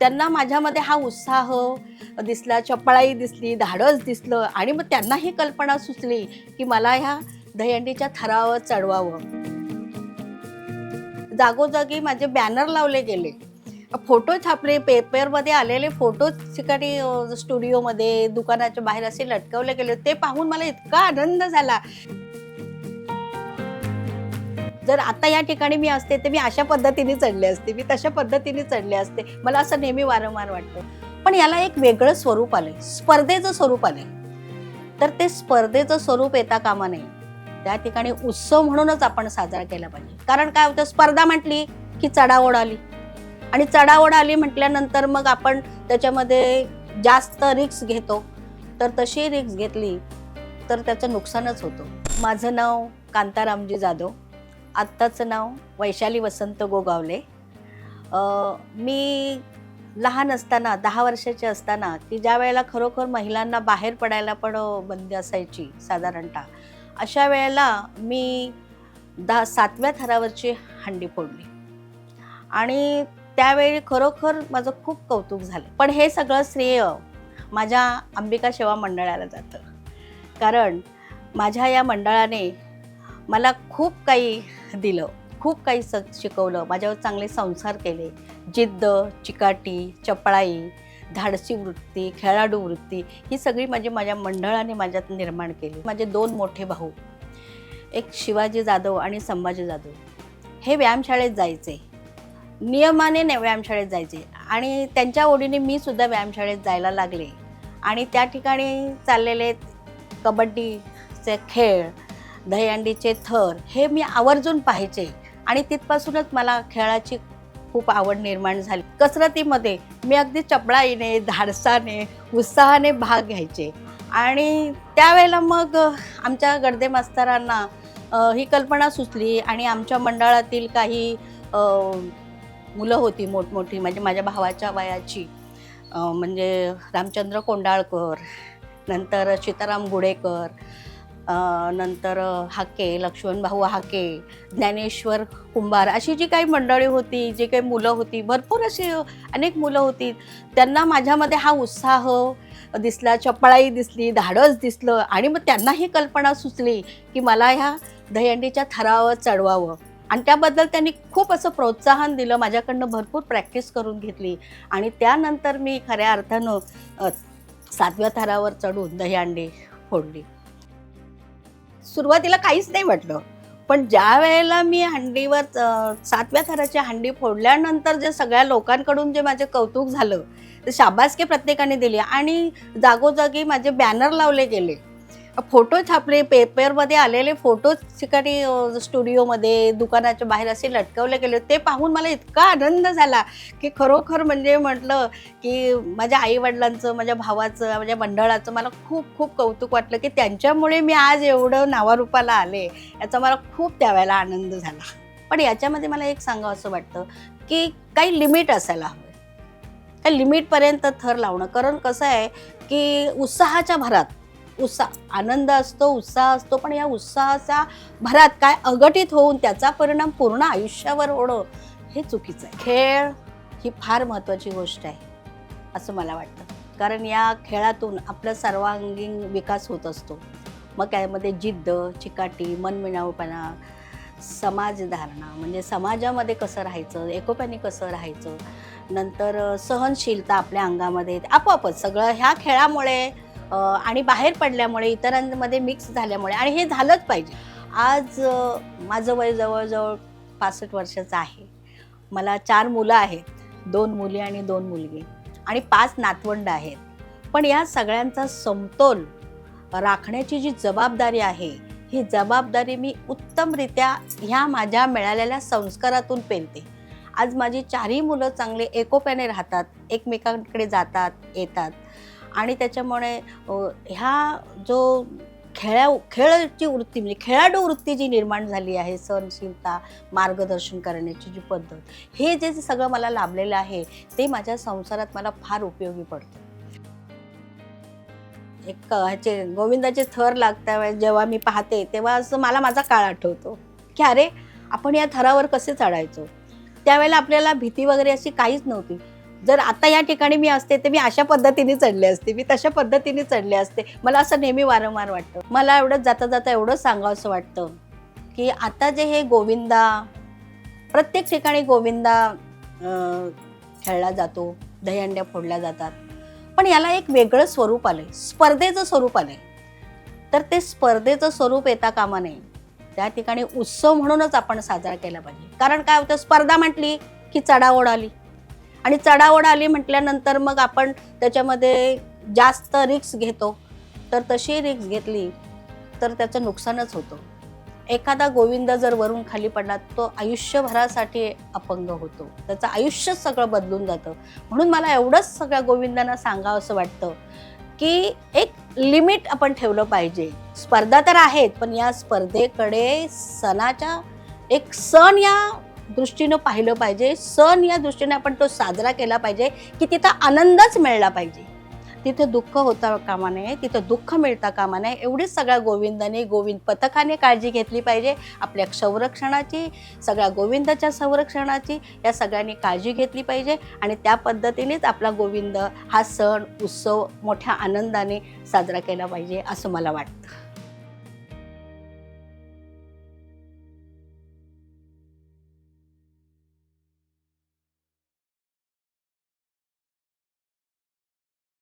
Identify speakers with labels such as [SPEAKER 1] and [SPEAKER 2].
[SPEAKER 1] त्यांना माझ्यामध्ये हा उत्साह दिसला चपळाई दिसली धाडस दिसलं आणि मग त्यांना ही कल्पना सुचली की मला ह्या दहीहंडीच्या थरावर चढवावं. जागोजागी माझे बॅनर लावले गेले. फोटो छापले पेपरमध्ये आलेले फोटो ठिकाणी स्टुडिओमध्ये दुकानाच्या बाहेर असे लटकवले गेले. ते पाहून मला इतका आनंद झाला. जर आता या ठिकाणी मी असते तर मी अशा पद्धतीने चढले असते मी तशा पद्धतीने चढले असते. मला असं नेहमी वारंवार वाटतं. पण याला एक वेगळं स्वरूप आलंय. स्पर्धेचं स्वरूप आलंय. तर ते स्पर्धेचं स्वरूप येता कामा नये. त्या ठिकाणी उत्सव म्हणूनच आपण साजरा केला पाहिजे. कारण काय होतं? स्पर्धा म्हटली की चढाओढ आली. आणि चढाओढ आली म्हटल्यानंतर मग आपण त्याच्यामध्ये जास्त रिक्स घेतो. तर तशी रिक्स घेतली तर त्याचं नुकसानच होतं. माझं नाव कांतारामजी जाधव. आत्ताचं नाव वैशाली वसंत गोगावले. मी लहान असताना दहा वर्षाची असताना की ज्या वेळेला खरोखर महिलांना बाहेर पडायला पण बंदी असायची साधारणतः अशा वेळेला मी दहा सातव्या थरावरची हंडी फोडली. आणि त्यावेळी खरोखर माझं खूप कौतुक झालं. पण हे सगळं श्रेय माझ्या अंबिका सेवा मंडळाला जातं. कारण माझ्या या मंडळाने मला खूप काही दिलं खूप काही स शिकवलं माझ्यावर चांगले संसार केले. जिद्द चिकाटी चपळाई धाडसी वृत्ती खेळाडू वृत्ती ही सगळी माझी माझ्या मंडळाने माझ्यात निर्माण केली. माझे दोन मोठे भाऊ एक शिवाजी जाधव आणि संभाजी जाधव. हे व्यायामशाळेत जायचे. नियमाने व्यायामशाळेत जायचे. आणि त्यांच्या ओढीने मी सुद्धा व्यायामशाळेत जायला लागले. आणि त्या ठिकाणी चाललेले कबड्डीचे खेळ दहीहंडीचे थर हे मी आवर्जून पाहायचे. आणि तिथपासूनच मला खेळाची खूप आवड निर्माण झाली. कसरतीमध्ये मी अगदी चपळाईने धाडसाने उत्साहाने भाग घ्यायचे. आणि त्यावेळेला मग आमच्या गर्दे मास्तरांना ही कल्पना सुचली आणि आमच्या मंडळातील काही मुलं होती मोठमोठी म्हणजे माझ्या भावाच्या वयाची. म्हणजे रामचंद्र कोंडाळकर नंतर सीताराम गुडेकर नंतर हाके लक्ष्मणभाऊ हाके ज्ञानेश्वर कुंभार अशी जी काही मंडळी होती जी काही मुलं होती भरपूर अशी अनेक मुलं होती. त्यांना माझ्यामध्ये हा उत्साह दिसला चपळाई दिसली धाडस दिसलं आणि मग त्यांना ही कल्पना सुचली की मला ह्या दहीहंडीच्या थरावर चढवावं. आणि त्याबद्दल त्यांनी खूप असं प्रोत्साहन दिलं माझ्याकडनं भरपूर प्रॅक्टिस करून घेतली आणि त्यानंतर मी खऱ्या अर्थानं सातव्या थरावर चढून दहीहंडी फोडली. सुरुवातीला काहीच नाही वाटलं. पण ज्या वेळेला मी हंडीवर सातव्या थराची हंडी फोडल्यानंतर जे सगळ्या लोकांकडून जे माझे कौतुक झालं ते शाबासके प्रत्येकाने दिली. आणि जागोजागी माझे बॅनर लावले गेले. फोटो छापले पेपरमध्ये आलेले फोटोज ठिकाणी स्टुडिओमध्ये दुकानाच्या बाहेर असे लटकवले गेले ते पाहून मला इतका आनंद झाला की खरोखर म्हणजे म्हटलं की माझ्या आईवडिलांचं माझ्या भावाचं माझ्या मंडळाचं मला खूप खूप कौतुक वाटलं की त्यांच्यामुळे मी आज एवढं नावारूपाला आले याचा मला खूप त्यावेळेला आनंद झाला. पण याच्यामध्ये मला एक सांगावं असं वाटतं की काही लिमिट असायला हवं. त्या लिमिटपर्यंत थर लावणं. कारण कसं आहे की उत्साहाच्या भरात उत्साह आनंद असतो उत्साह असतो पण या उत्साहाच्या भरात काय अघटित होऊन त्याचा परिणाम पूर्ण आयुष्यावर होणं हे चुकीचं आहे. खेळ ही फार महत्त्वाची गोष्ट आहे असं मला वाटतं. कारण या खेळातून आपला सर्वांगीण विकास होत असतो. मग त्यामध्ये जिद्द चिकाटी मनमिळाऊपणा समाजधारणा म्हणजे समाजामध्ये कसं राहायचं एकोप्याने कसं राहायचं नंतर सहनशीलता आपल्या अंगामध्ये आपोआपच सगळं ह्या खेळामुळे आणि बाहेर पडल्यामुळे इतरांमध्ये मिक्स झाल्यामुळे. आणि हे झालंच पाहिजे. आज माझं वय जवळजवळ पासष्ट वर्षाचं आहे. मला चार मुलं आहेत. दोन मुली आणि दोन मुलगी. आणि पाच नातवंड आहेत. पण या सगळ्यांचा समतोल राखण्याची जी जबाबदारी आहे ही जबाबदारी मी उत्तमरित्या ह्या माझ्या मिळालेल्या संस्कारातून पेलते. आज माझी चारही मुलं चांगले एकोप्याने राहतात एकमेकांकडे जातात येतात. आणि त्याच्यामुळे ह्या जो खेळा खेळाची वृत्ती म्हणजे खेळाडू वृत्ती जी निर्माण झाली आहे सहनशीलता मार्गदर्शन करण्याची जी पद्धत हे जे सगळं मला लाभलेलं आहे ते माझ्या संसारात मला फार उपयोगी पडतं. एक ह्याचे गोविंदाचे थर लागता वेळेस जेव्हा मी पाहते तेव्हा असं मला माझा काळ आठवतो की अरे आपण या थरावर कसे चढायचो? त्यावेळेला आपल्याला भीती वगैरे अशी काहीच नव्हती. जर आता या ठिकाणी मी असते तर मी अशा पद्धतीने चढले असते मी तशा पद्धतीने चढले असते. मला असं नेहमी वारंवार वाटतं. मला एवढं जाता जाता एवढं सांगावं असं वाटतं की आता जे हे गोविंदा प्रत्येक ठिकाणी गोविंदा खेळला जातो दहीहंड्या फोडल्या जातात. पण याला एक वेगळं स्वरूप आलंय. स्पर्धेचं स्वरूप आलंय. तर ते स्पर्धेचं स्वरूप येता कामा नये. त्या ठिकाणी उत्सव म्हणूनच आपण साजरा केला पाहिजे. कारण काय होतं? स्पर्धा म्हटली की चढाओढ आली. आणि चढावड आली म्हटल्यानंतर मग आपण त्याच्यामध्ये जास्त रिक्स घेतो. तर तशी रिक्स घेतली तर त्याचं नुकसानच होतं. एखादा गोविंद जर वरून खाली पडला तो आयुष्यभरासाठी अपंग होतो. त्याचं आयुष्यच सगळं बदलून जातं. म्हणून मला एवढंच सगळ्या गोविंदांना सांगावं असं वाटतं की एक लिमिट आपण ठेवलं पाहिजे. स्पर्धा तर आहेत पण या स्पर्धेकडे सणाच्या एक सण या दृष्टीनं पाहिलं पाहिजे. सण या दृष्टीने आपण तो साजरा केला पाहिजे की तिथं आनंदच मिळला पाहिजे. तिथे दुःख होता कामा नये तिथं दुःख मिळता कामा नये एवढीच सगळ्या गोविंदाने गोविंद पथकाने काळजी घेतली पाहिजे. आपल्या संरक्षणाची सगळ्या गोविंदाच्या संरक्षणाची या सगळ्यांनी काळजी घेतली पाहिजे. आणि त्या पद्धतीनेच आपला गोविंद हा सण उत्सव मोठ्या आनंदाने साजरा केला पाहिजे असं मला वाटतं.